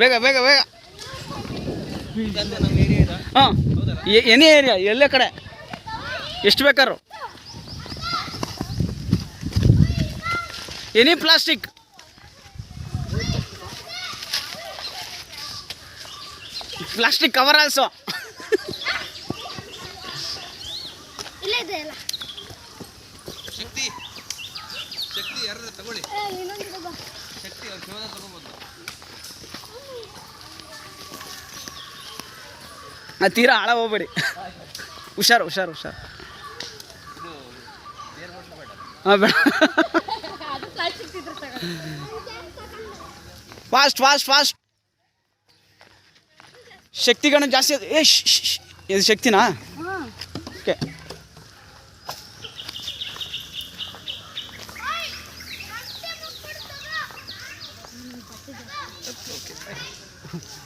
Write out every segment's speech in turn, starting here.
ಬೇಗ ಬೇಗ ಬೇಗ. ಇದಂತೆ ನಮ್ಮ ಏರಿಯಾ ಇದೆ ಹಾಂ ಎನಿ ಏರಿಯಾ ಎಲ್ಲೇ ಕಡೆ? ಎಷ್ಟು ಬೇಕಾರು any plastic? Plastic cover also. ಶಕ್ತಿ ಶಕ್ತಿ ಯಾರು ತಗೊಳ್ಳಿ. ತಗೊಂಬಂದು ಆ ತೀರಾ ಆಳ ಹೋಗ್ಬೇಡಿ ಹುಷಾರು ಹುಷಾರು ಹುಷಾರು ಹಾಂ ಬೇಡ. ಫಾಸ್ಟ್ ಫಾಸ್ಟ್ ಫಾಸ್ಟ್ ಶಕ್ತಿಗಳನ್ನ ಜಾಸ್ತಿ ಅದು- ಏ. ಇದು ಶಕ್ತಿನಾ. ಓಕೆ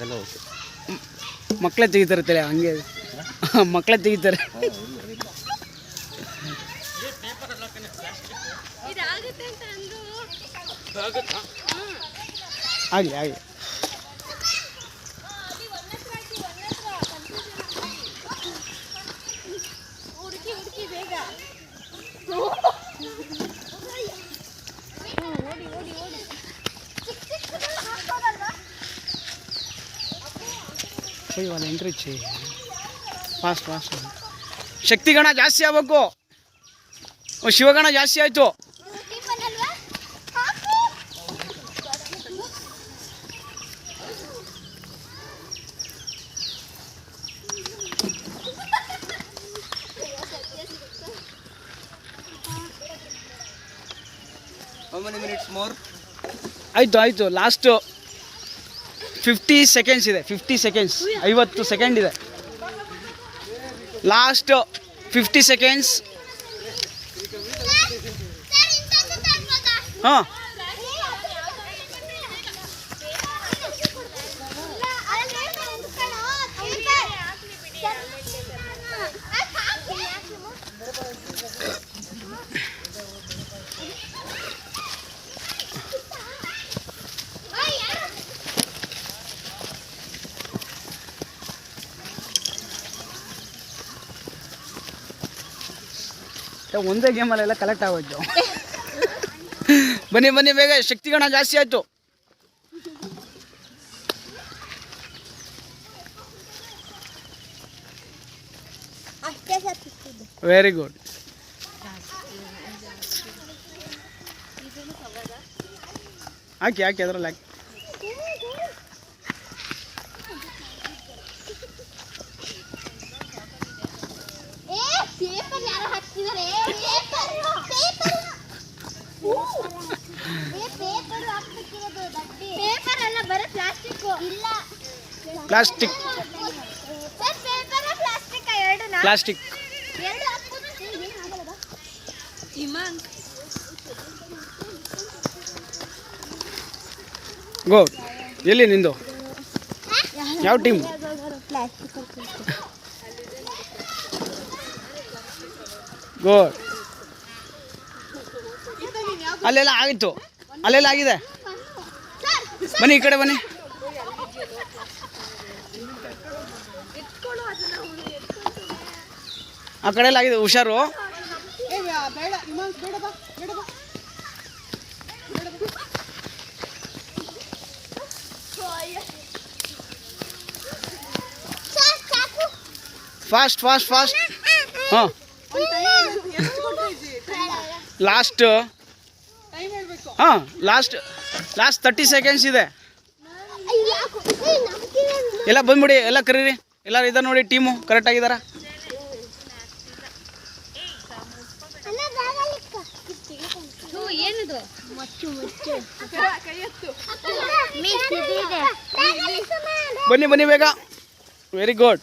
ಎಲ್ಲ ಓಕೆ. ಮಕ್ಕಳೇ ತೆಗಿತಾರೆ ತಲೆ ಹಂಗೆ. ಮಕ್ಕಳೇ ತೆಗಿತಾರೆ. ಇದಾಗುತ್ತೆ ಅಂತ ಅಂದ್ರು ಆಗಲಿ ಆಗಲಿ ಹುಡುಕಿ ಹುಡುಕಿ ಬೇಗ. ಅಯ್ಯೋ ಎಂಟ್ರಿ ಚಿ ಫಾಸ್ಟ್ ಫಾಸ್ಟ್ ಶಕ್ತಿಗಣ ಜಾಸ್ತಿ ಆಗ್ಬೇಕು. ಶಿವಗಣ ಜಾಸ್ತಿ ಆಯಿತು. ಆಯಿತು ಆಯಿತು. ಲಾಸ್ಟು ಫಿಫ್ಟಿ ಸೆಕೆಂಡ್ಸ್ ಇದೆ ಫಿಫ್ಟಿ ಸೆಕೆಂಡ್ಸ್ ಐವತ್ತು ಸೆಕೆಂಡ್ ಇದೆ. Last fifty seconds? ಹಾಂ ಇಲ್ಲ, ಅಲ್ಲಿ ಒಂದು ಕಣ, ಪೇಪರ್. ಅದ್ ಹಾಕಿ. ಓಯ್, ಯಾರು? ಒಂದೇ ಗೇಮಲ್ಲೆಲ್ಲ ಕಲೆಕ್ಟ್ ಆಗೋಯ್ತು. ಬನ್ನಿ ಬನ್ನಿ, ಬೇಗ ಶಕ್ತಿಗಣ ಜಾಸ್ತಿ ಆಯಿತು. ವೆರಿ ಗುಡ್ ಹಾಕಿ ಹಾಕಿ, ಅದರಲ್ಲಿ ಹಾಕಿ ಏ ಪೇಪರ್ ಯಾರು ಹಾಕ್ತಿದ್ದಾರೆ ಪೇಪರ್ ಪೇಪರ್ ಏ ಪೇಪರ್ ಅಲ್ಲ ಬರೀ ಪ್ಲಾಸ್ಟಿಕ್ ಇಲ್ಲ. ಪ್ಲಾಸ್ಟಿಕ್. ಸರ್ ಪೇಪರ್ ಪ್ಲಾಸ್ಟಿಕ್ ಎರಡುನಾ ಪ್ಲಾಸ್ಟಿಕ್. ಎರಡು ಇಮಾಂಗ್ ಗೋ ಎಲ್ಲಿ ನಿಂದು? ಯಾವ ಟೀಮ್ ಗೋ. ಅಲ್ಲೆಲ್ಲ ಆಗಿತ್ತು. ಅಲ್ಲೆಲ್ಲ ಆಗಿದೆ. ಬನ್ನಿ ಈ ಕಡೆ ಬನ್ನಿ. ಆ ಕಡೆ ಎಲ್ಲ ಆಗಿದೆ ಹುಷಾರು. ಫಾಸ್ಟ್ ಫಾಸ್ಟ್ ಫಾಸ್ಟ್ ಹಾಂ. ಲಾಸ್ಟ್ ಹಾಂ ಲಾಸ್ಟ್ ಲಾಸ್ಟ್ ತರ್ಟಿ ಸೆಕೆಂಡ್ಸ್ ಇದೆ. ಎಲ್ಲ ಬಂದ್ಬಿಡಿ, ಎಲ್ಲ ಕರೀರಿ. ಎಲ್ಲರೂ ಇದ್ದಾರೆ ನೋಡಿ ಟೀಮು ಕರೆಕ್ಟ್ ಆಗಿದಾರ? ಏನದು ಮಚ್ಚು ಮಚ್ಚು ಬನ್ನಿ ಬನ್ನಿ ಬೇಗ. ವೆರಿ ಗುಡ್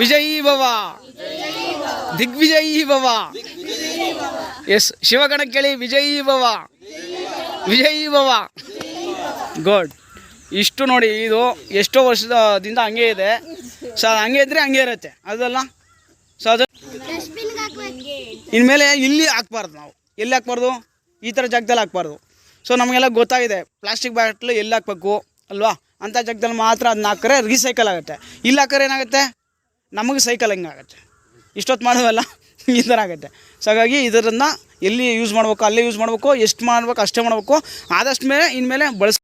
ವಿಜಯೀ ಭವ ದಿಗ್ವಿಜಯೀ ಭವ ಎಸ್ ಶಿವಗಣ ಕೇಳಿ ವಿಜಯೀ ಭವ ವಿಜಯೀ ಭವ ಗುಡ್ ಇಷ್ಟು ನೋಡಿ, ಇದು ಎಷ್ಟೋ ವರ್ಷದಿಂದ ಹಂಗೆ ಇದೆ. ಸೊ ಅದು ಹಂಗೆ ಇದ್ರೆ ಹಂಗೆ ಇರುತ್ತೆ. ಅದಲ್ಲ? ಸೊ ಅದು ಇನ್ಮೇಲೆ ಇಲ್ಲಿ ಹಾಕ್ಬಾರ್ದು ನಾವು. ಎಲ್ಲಿ ಹಾಕ್ಬಾರ್ದು? ಈ ಥರ ಜಾಗದಲ್ಲಿ ಹಾಕ್ಬಾರ್ದು. ಸೊ ನಮಗೆಲ್ಲ ಗೊತ್ತಾಗಿದೆ. ಪ್ಲಾಸ್ಟಿಕ್ ಬಾಟ್ಲು ಎಲ್ಲಿ ಹಾಕ್ಬೇಕು, ಅಲ್ವಾ? ಅಂಥ ಜಾಗದಲ್ಲಿ ಮಾತ್ರ ಅದನ್ನ ಹಾಕಿದ್ರೆ ರೀಸೈಕಲ್ ಆಗುತ್ತೆ. ಇಲ್ಲಿ ಹಾಕಿದ್ರೆ ಏನಾಗುತ್ತೆ? ನಮಗೆ ಸೈಕಲ್ ಹೆಂಗಾಗತ್ತೆ ಇಷ್ಟೊತ್ತು ಮಾಡೋವಲ್ಲ, ಈ ಥರ ಆಗುತ್ತೆ. ಸೊ ಹಾಗಾಗಿ ಇದರನ್ನು ಎಲ್ಲಿ ಯೂಸ್ ಮಾಡಬೇಕು, ಅಲ್ಲೇ ಯೂಸ್ ಮಾಡಬೇಕು, ಎಷ್ಟು ಮಾಡಬೇಕು, ಅಷ್ಟೇ ಮಾಡಬೇಕು, ಆದಷ್ಟು ಮೇಲೆ ಇನ್ಮೇಲೆ ಬಳಸ್